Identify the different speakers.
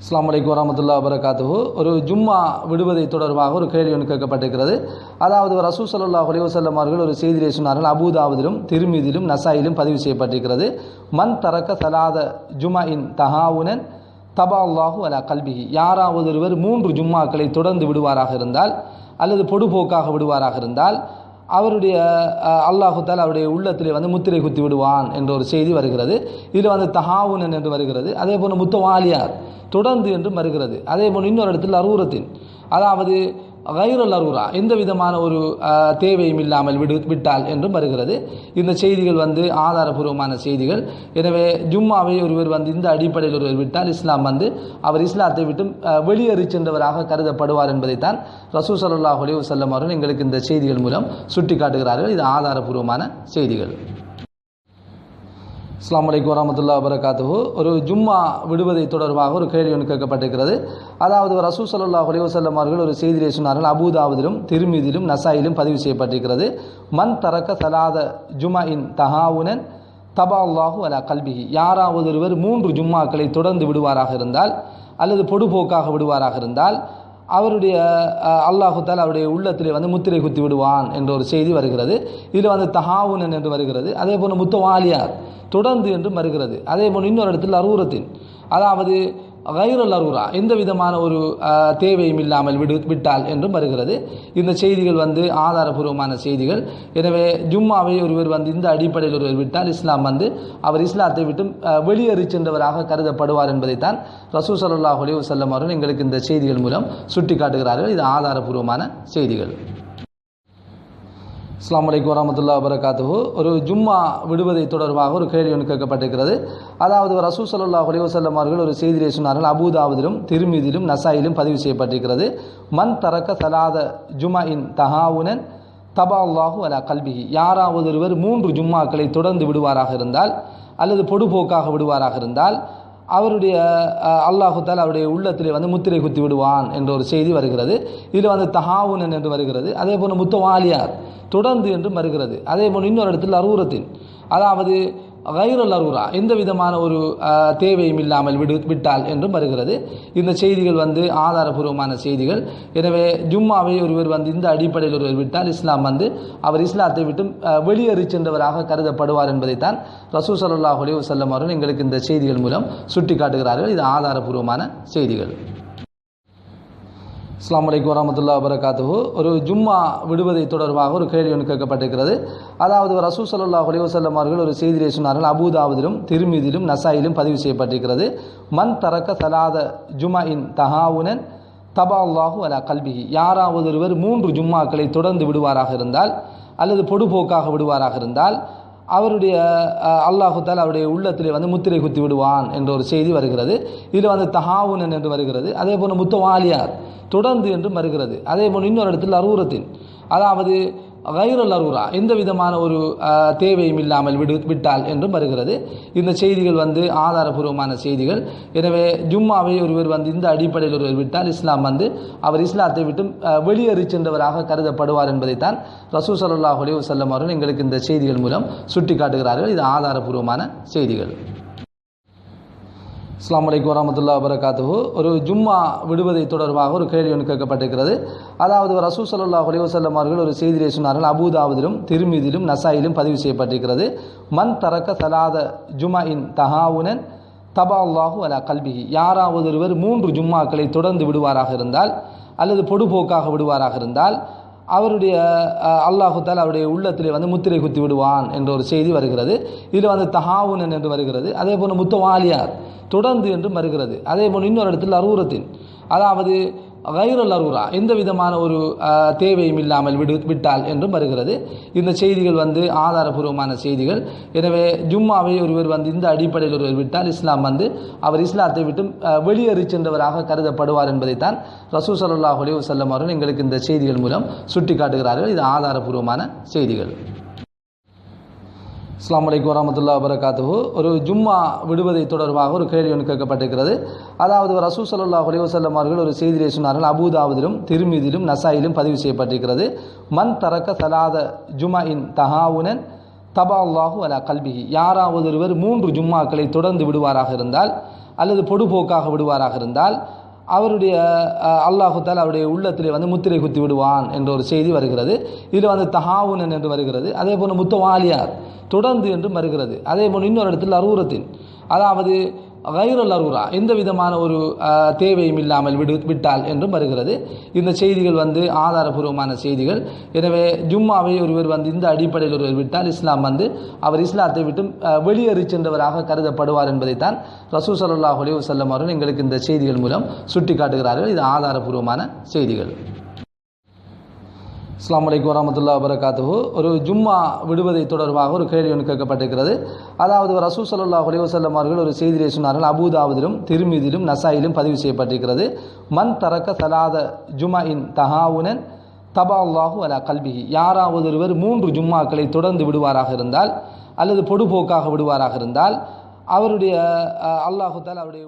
Speaker 1: அஸ்லாம் வலைக்கம் வரமத்துல்லா வரகாத்துஹு ஒரு ஜும்மா விடுவதை தொடர்பாக ஒரு கேள்வி ஒன்று கேட்கப்பட்டிருக்கிறது. அதாவது ரசூ சல்லா அலைவசல்லம் அவர்கள் ஒரு செய்தியை சொன்னார்கள் அபூதாவதிலும் திருமீதிலும் நசாயிலும் பதிவு செய்யப்பட்டிருக்கிறது. மண் தரக்க சலாத ஜுமா இன் தஹாவுனன் தபா அல்லாஹு அலா கல்பிஹி. யாராவது ஒருவர் மூன்று ஜும்மாக்களை தொடர்ந்து விடுவாராக இருந்தால் அல்லது பொடுபோக்காக விடுவாராக இருந்தால் அவருடைய அல்லாஹு தால் அவருடைய உள்ளத்திலே வந்து முத்திரை குத்தி விடுவான் என்ற ஒரு செய்தி வருகிறது. இதில் வந்து தஹாவுனன் என்று வருகிறது. அதே போல் முத்தவாலியார் தொடர்ந்து என்றும் வருகிறது. அதே போல் இன்னொரு இடத்தில் அரூரத்தின் அதாவது கைரல் அருரா எந்த விதமான ஒரு தேவையும் இல்லாமல் விடு விட்டால் என்றும் வருகிறது. இந்த செய்திகள் வந்து ஆதாரபூர்வமான செய்திகள். எனவே ஜும்மாவை ஒருவர் வந்து இந்த அடிப்படையில் ஒருவர் விட்டால் இஸ்லாம் வந்து அவர் இஸ்லாத்தை விட்டு வெளியேறி சென்றவராக கருதப்படுவார் என்பதைத்தான் ரசூ சல்லாஹ் அலி வல்லம் அவர்கள் எங்களுக்கு இந்த செய்திகள் மூலம் சுட்டி காட்டுகிறார்கள் இது ஆதாரபூர்வமான செய்திகள். அஸ்லாம் வலைக்கம் வரமத்துல்லா வரகாத்துஹு ஒரு ஜும்மா விடுவதை தொடர்பாக ஒரு கேள்வி ஒன்று கேட்கப்பட்டிருக்கிறது. அதாவது ரசூ சல்லா அலைவசல்லம் அவர்கள் ஒரு செய்தியை சொன்னார்கள் அபூதாவதிலும் திருமீதிலும் நசாயிலும் பதிவு செய்யப்பட்டிருக்கிறது. மண் தரக்க சலாத ஜுமா இன் தஹாவுனன் தபா அல்லாஹு அலா கல்பிஹி. யாராவது ஒருவர் மூன்று ஜும்மாக்களை தொடர்ந்து விடுவாராக இருந்தால் அல்லது பொடுபோக்காக விடுவாராக இருந்தால் அவருடைய அல்லாஹுத்தால் அவருடைய உள்ளத்திலே வந்து முத்திரை குத்தி விடுவான் என்ற ஒரு செய்தி வருகிறது. இதில் வந்து தஹாவுனன் என்று வருகிறது. அதே போல் முத்தவாலியார் தொடர்ந்து என்று வருகிறது. அதே போல் இன்னொரு இடத்தில் அரூரத்தின் அதாவது கைரல் அரூரா எந்த விதமான ஒரு தேவையும் இல்லாமல் விடு விட்டால் என்றும் வருகிறது. இந்த செய்திகள் வந்து ஆதாரபூர்வமான செய்திகள். எனவே ஜும்மாவை ஒருவர் வந்து இந்த அடிப்படையில் ஒருவர் விட்டால் இஸ்லாம் வந்து அவர் இஸ்லாத்தை விட்டு வெளியேறி சென்றவராக கருதப்படுவார் என்பதைத்தான் ரசூ சல்லாஹ் அலி வல்லம் அவர்கள் எங்களுக்கு இந்த செய்திகள் மூலம் சுட்டி காட்டுகிறார்கள் இது ஆதாரபூர்வமான செய்திகள். அஸ்லாம் வலைக்கம் வரமத்துல்லா வரகாத்துஹு ஒரு ஜும்மா விடுவதை தொடர்பாக ஒரு கேள்வி ஒன்று கேட்கப்பட்டிருக்கிறது. அதாவது ரசூ சல்லா அலைவசல்லம் அவர்கள் ஒரு செய்தியை சொன்னார்கள். அபூதாவதிலும் திருமீதிலும் நசாயிலும் பதிவு செய்யப்பட்டிருக்கிறது. மண் தரக்க சலாத ஜுமா இன் தஹாவுனன் தபா அல்லாஹு அலா கல்விகி யாராவது ஒருவர் மூன்று ஜும்மாக்களை தொடர்ந்து விடுவாராக இருந்தால் அல்லது பொடுபோக்காக விடுவாராக இருந்தால் அவருடைய அல்லாஹுத்தால் அவருடைய உள்ளத்திலே வந்து முத்திரை குத்தி விடுவான் என்ற ஒரு செய்தி வருகிறது. இதில் வந்து தஹாவுனன் என்று வருகிறது. அதே போல் முத்தவாலியார் தொடர்ந்து என்று வருகிறது. அதே போல் இன்னொரு இடத்தில் அரூரத்தின் அதாவது கைரல் அருரா எந்த விதமான ஒரு தேவையும் இல்லாமல் விடு விட்டால் என்றும் வருகிறது. இந்த செய்திகள் வந்து ஆதாரபூர்வமான செய்திகள். எனவே ஜும்மாவை ஒருவர் வந்து இந்த அடிப்படையில் ஒருவர் விட்டால் இஸ்லாம் வந்து அவர் இஸ்லாத்தை விட்டு வெளியேறி சென்றவராக கருதப்படுவார் என்பதைத்தான் ரசூ சல்லாஹ் அலி வல்லம் அவர்கள் எங்களுக்கு இந்த செய்திகள் மூலம் சுட்டி காட்டுகிறார்கள் இது ஆதாரபூர்வமான செய்திகள். அஸ்லாம் வலைக்கம் வரமத்துல்லா வரகாத்துஹு ஒரு ஜும்மா விடுவதை தொடர்பாக ஒரு கேள்வி ஒன்று கேட்கப்பட்டிருக்கிறது. அதாவது ரசூ சல்லா அலைவசல்லம் அவர்கள் ஒரு செய்தியை சொன்னார்கள். அபூதாவதிலும் திருமீதிலும் நசாயிலும் பதிவு செய்யப்பட்டிருக்கிறது. மண் தரக்க சலாத ஜுமா இன் தஹாவுனன் தபா அல்லாஹு அலா கல்விகி யாராவது ஒருவர் மூன்று ஜும்மாக்களை தொடர்ந்து விடுவாராக இருந்தால் அல்லது பொடுபோக்காக விடுவாராக இருந்தால் அவருடைய அல்லாஹுத்தால் அவருடைய உள்ளத்திலே வந்து முத்திரை குத்தி விடுவான் என்ற ஒரு செய்தி வருகிறது. இதில் வந்து தஹாவுனன் என்று வருகிறது. அதே போல் முத்தவாலியார் தொடர்ந்து என்றும் வருகிறது. அதே போல் இன்னொரு இடத்தில் அரூரத்தின். அதாவது கைரல் அருரா எந்த விதமான ஒரு தேவையும் இல்லாமல் விடு விட்டால் என்றும் வருகிறது. இந்த செய்திகள் வந்து ஆதாரபூர்வமான செய்திகள். எனவே ஜும்மாவை ஒருவர் வந்து இந்த அடிப்படையில் ஒருவர் விட்டால் இஸ்லாம் வந்து அவர் இஸ்லாத்தை விட்டு வெளியேறி சென்றவராக கருதப்படுவார் என்பதைத்தான் ரசூ சல்லாஹ் அலி வல்லம் அவர்கள் எங்களுக்கு இந்த செய்திகள் மூலம் சுட்டி காட்டுகிறார்கள் இது ஆதாரபூர்வமான செய்திகள். அஸ்லாம் வலைக்கம் வரமத்துல்லா வரகாத்துஹு ஒரு ஜும்மா விடுவதை தொடர்பாக ஒரு கேள்வி ஒன்று கேட்கப்பட்டிருக்கிறது. அதாவது ரசூ சல்லா அலைவசல்லம் அவர்கள் ஒரு செய்தியை சொன்னார்கள். அபூதாவதிலும் திருமீதிலும் நசாயிலும் பதிவு செய்யப்பட்டிருக்கிறது. மண் தரக்க சலாத ஜுமா இன் தஹாவுனன் தபா அல்லாஹு அலா கல்பிஹி. யாராவது ஒருவர் மூன்று ஜும்மாக்களை தொடர்ந்து விடுவாராக இருந்தால் அல்லது பொடுபோக்காக விடுவாராக இருந்தால் அவருடைய அல்லாஹுத்தால் அவருடைய உள்ளத்திலே வந்து முத்திரை குத்தி விடுவான் என்ற ஒரு செய்தி வருகிறது. இதில் வந்து தஹாவுனன் என்று வருகிறது. அதே போல் முத்தவாலியார் தொடர்ந்து என்றும் வருகிறது. அதே போல் இன்னொரு இடத்தில் அரூரத்தின் அதாவது வைரல் அரூரா எந்த விதமான ஒரு தேவையும் இல்லாமல் விடு விட்டால் என்றும் வருகிறது. இந்த செய்திகள் வந்து ஆதாரபூர்வமான செய்திகள். எனவே ஜும்மாவை ஒருவர் வந்து இந்த அடிப்படையில் ஒருவர் விட்டால் இஸ்லாம் வந்து அவர் இஸ்லாத்தை விட்டு வெளியேறி சென்றவராக கருதப்படுவார் என்பதைத்தான் ரசூ சல்லாஹ் அலி வல்லம் அவர்கள் எங்களுக்கு இந்த செய்திகள் மூலம் சுட்டி காட்டுகிறார்கள் இது ஆதாரபூர்வமான செய்திகள். அஸ்லாம் வலைக்கம் வரமத்துல்லா வரகாத்துஹு ஒரு ஜும்மா விடுவதை தொடர்பாக ஒரு கேள்வி ஒன்று கேட்கப்பட்டிருக்கிறது. அதாவது ரசூ சல்லா அலைவசல்லம் அவர்கள் ஒரு செய்தியை சொன்னார்கள் அபூதாவதிலும் திருமீதிலும் நசாயிலும் பதிவு செய்யப்பட்டிருக்கிறது. மண் தரக்க சலாத ஜுமா இன் தஹாவுனன் தபா அல்லாஹு அலா கல்விகி யாராவது ஒருவர் மூன்று ஜும்மாக்களை தொடர்ந்து விடுவாராக இருந்தால் அல்லது பொடுபோக்காக விடுவாராக இருந்தால் அவருடைய அல்லாஹுத்தால் அவருடைய உள்ளத்திலே வந்து முத்திரை குத்தி விடுவான் என்ற ஒரு செய்தி வருகிறது. இதில் வந்து தஹாவுனன் என்று வருகிறது. அதே போன்று முத்தவாலியார் தொடர்ந்து என்றும் வருகிறது. அதே போன்று இன்னொரு இடத்தில் அரூரத்தின் அதாவது கைரல் அருரா எந்த விதமான ஒரு தேவையும் இல்லாமல் விடு விட்டால் என்றும் வருகிறது. இந்த செய்திகள் வந்து ஆதாரபூர்வமான செய்திகள். எனவே ஜும்மாவை ஒருவர் வந்து இந்த அடிப்படையில் ஒருவர் விட்டால் இஸ்லாம் வந்து அவர் இஸ்லாத்தை விட்டு வெளியேறி சென்றவராக கருதப்படுவார் என்பதைத்தான் ரசூ சல்லாஹ் அலி வல்லம் அவர்கள் எங்களுக்கு இந்த செய்திகள் மூலம் சுட்டி காட்டுகிறார்கள் இது ஆதாரபூர்வமான செய்திகள். அஸ்லாம் வலைக்கம் வரமத்துல்லா வரகாத்துஹு ஒரு ஜும்மா விடுவதை தொடர்பாக ஒரு கேள்வி ஒன்று கேட்கப்பட்டிருக்கிறது. அதாவது ரசூ சல்லா அலிவசல்லம் அவர்கள் ஒரு செய்தியை சொன்னார்கள் அபூதாவதிலும் திருமீதிலும் நசாயிலும் பதிவு செய்யப்பட்டிருக்கிறது. மன் தரக்க சலாத ஜுமா இன் தஹாவுனன் தபா அல்லாஹு அலா கல்விகி யாராவது ஒருவர் மூன்று ஜும்மாக்களை தொடர்ந்து விடுவாராக இருந்தால் அல்லது பொடுபோக்காக விடுவாராக இருந்தால் அவருடைய அல்லாஹு தால் அவருடைய